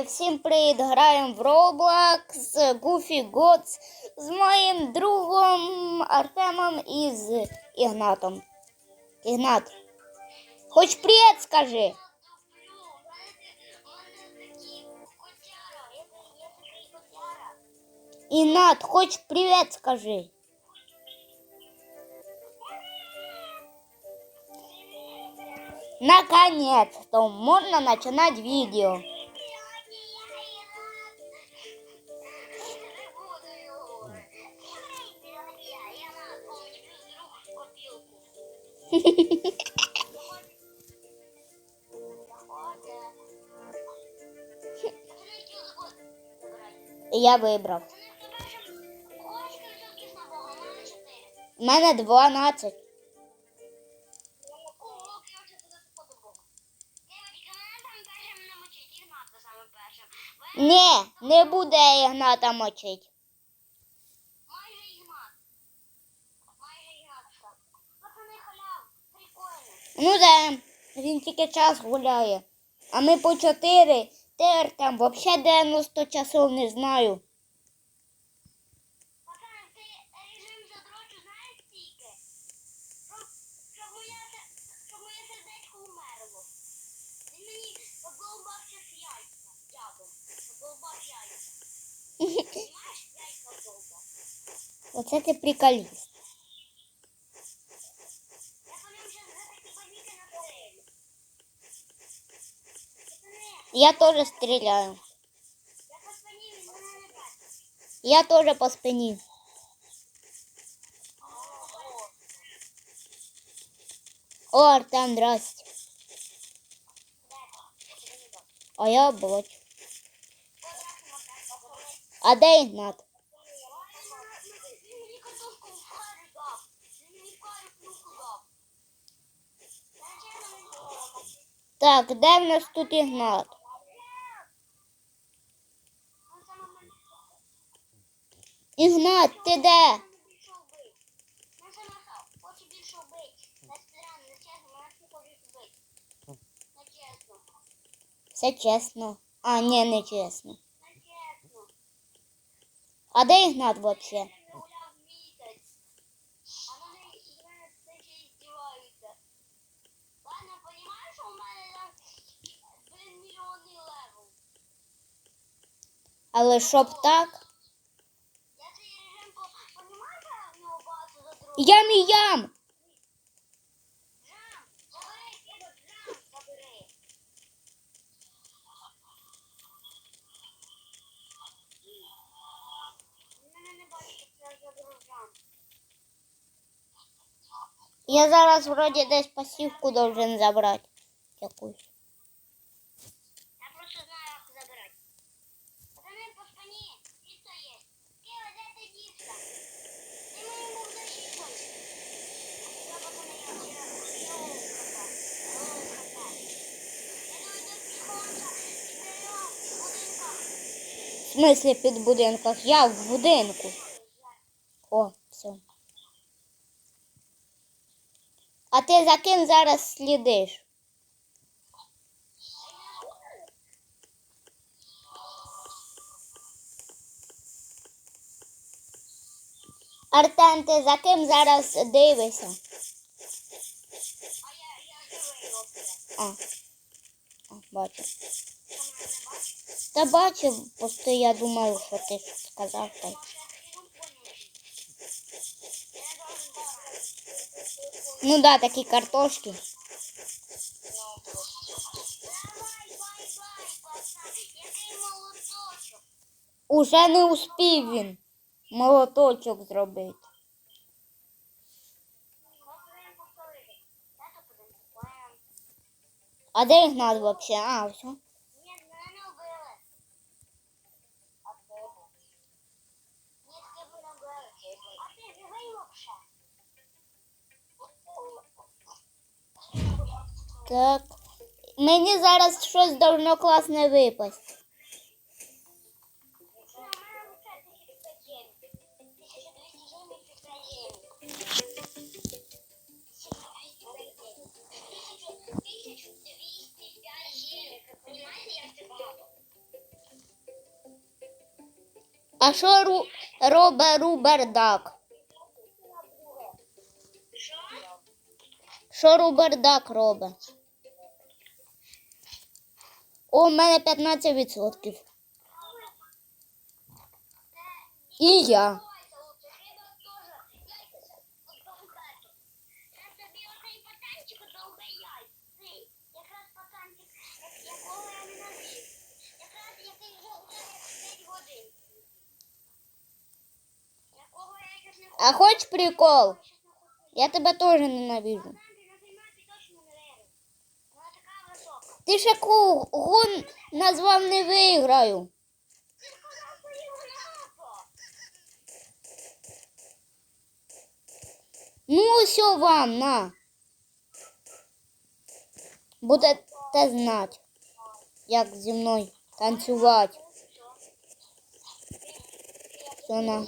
Всім привіт! Граємо в Roblox Goofy Gods з моїм другом Артемом і з Ігнатом. Ігнат, хоч привіт скажи. Ігнат, хоч привіт скажи. Наконец-то можно начинать видео. Я вибрав. У мене 12. Ні, не буде Ігната мочить. Майже Ігнат. Майже. Прикольно. Ну да, він тільки час гуляє. А ми по 4. Ти Артем, взагалі 90 часов не знаю. Пацани, ти режим Я теж стріляю. я по спині, він мене не бачить. Я теж по спині. О, Артем, здрасте. А я бачу. А де Ігнат? Він мені картошку в карі дав. Він мені в карі плюху дав. Я чесно не знаю. Так, де в нас тут Ігнат? Ну, це мама не Ігнат, ти де? більше вбить. Ну, це Маха, хоче більше вбить. На спіран, не чесно, мене всі хочуть вбити. Не чесно. Все чесно. А, ні, не чесно. А де Ігнат взагалі? Я не гуляв як я заберу джам. Я зараз вроді десь пасівку должен забрати. Якусь. В смислі під будинках? Я в будинку. О, все. А ти за ким зараз слідиш? Артем, ти за ким зараз дивишся? А я, я вже. А, бачу. Та бачив, просто я думаю, що ти сказав так. Ну да, такі картошки. Уже не успів він молоточок зробити. Повторимо, повторити. Я то будемо купаємо. А де Ігнат взагалі? А, все. Ні, мене не вбили. А тебе? Ні, тебе не їх А вообще? А, вообще? Так. Мені зараз щось должно класне випасть. А що ру... робить Рубердак? Що? Рубердак робить? О, у мене 15%. І я. А хоч прикол? Я тебе теж ненавижу. Ти ще кого назвав не виграю. Ну, все вам, на. Будете знати, як зі мною танцювати. Все на.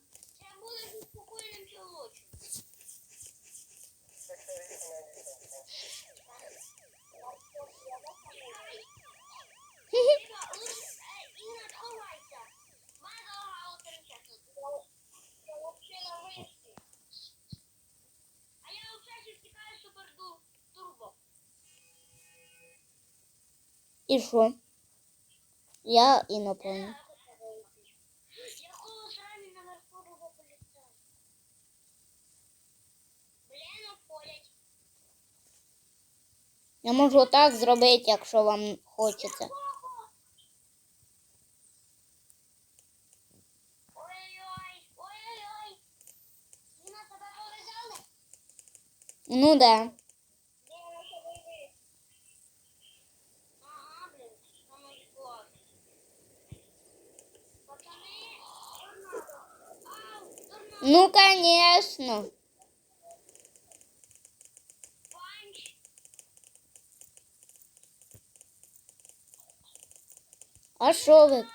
І що? Я інопланетян. Я можу так зробити, якщо вам хочеться. Ну да. Ну, конечно. А що ви?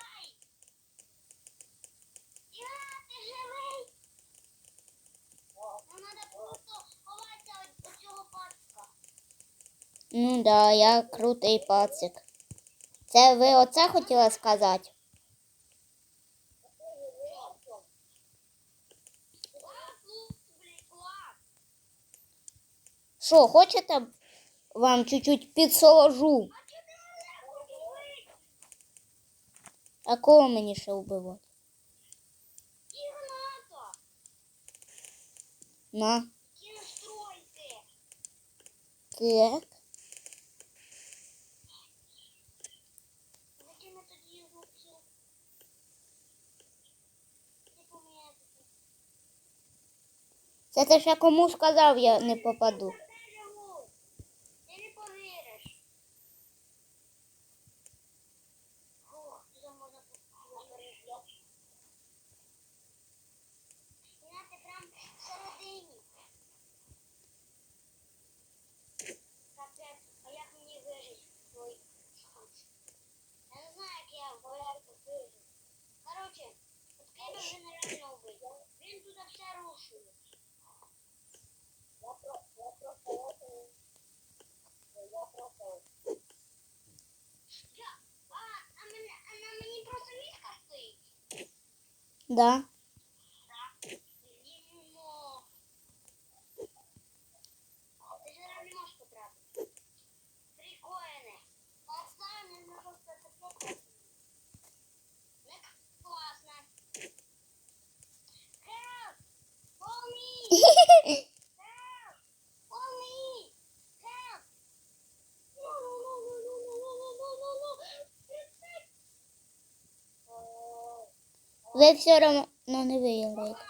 Ну да, я крутий пацик. Це ви оце хотіли сказати? Що, хочете вам чуть-чуть підсоложу? А кого мені ще вбивати? На. Так. Це ж я кому сказав, я не попаду. Він туди все рушує. Я, Ви все равно ну, не виявляєте.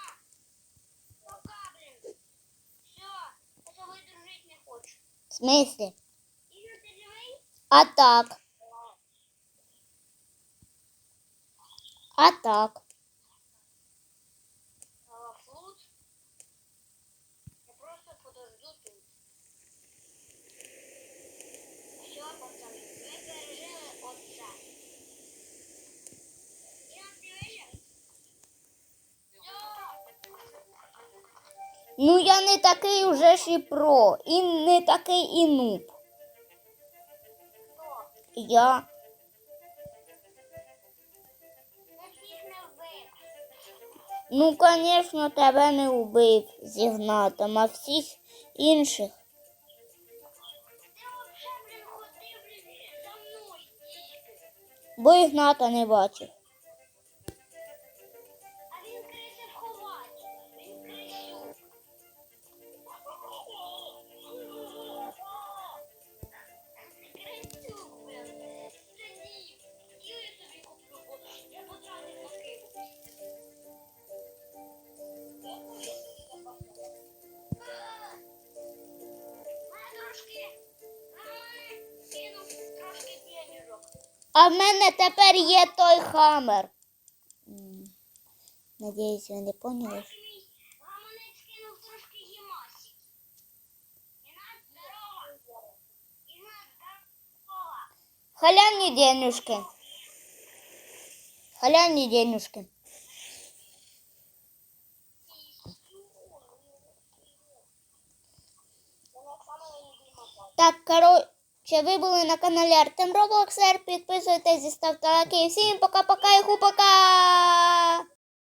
В смысле? А так. А так. Ну я не такий уже ж і про, і не такий і нуб. Я. Ну, звісно, тебе не вбив з Ігнатом, а всіх інших. Бо Ігната не бачив. А в мене тепер є той хамер. М, Надіюсь, ви не поняли. Ось мій гаманець кинув трошки гімасі. Інат здорова. Інат здорова. Халявні денюшки. Халявні денюшки. Так, Коротше, ви були на каналі Артем Роблоксер. Підписуйтесь і ставте лайки. Всім пока-пока і ху-пока!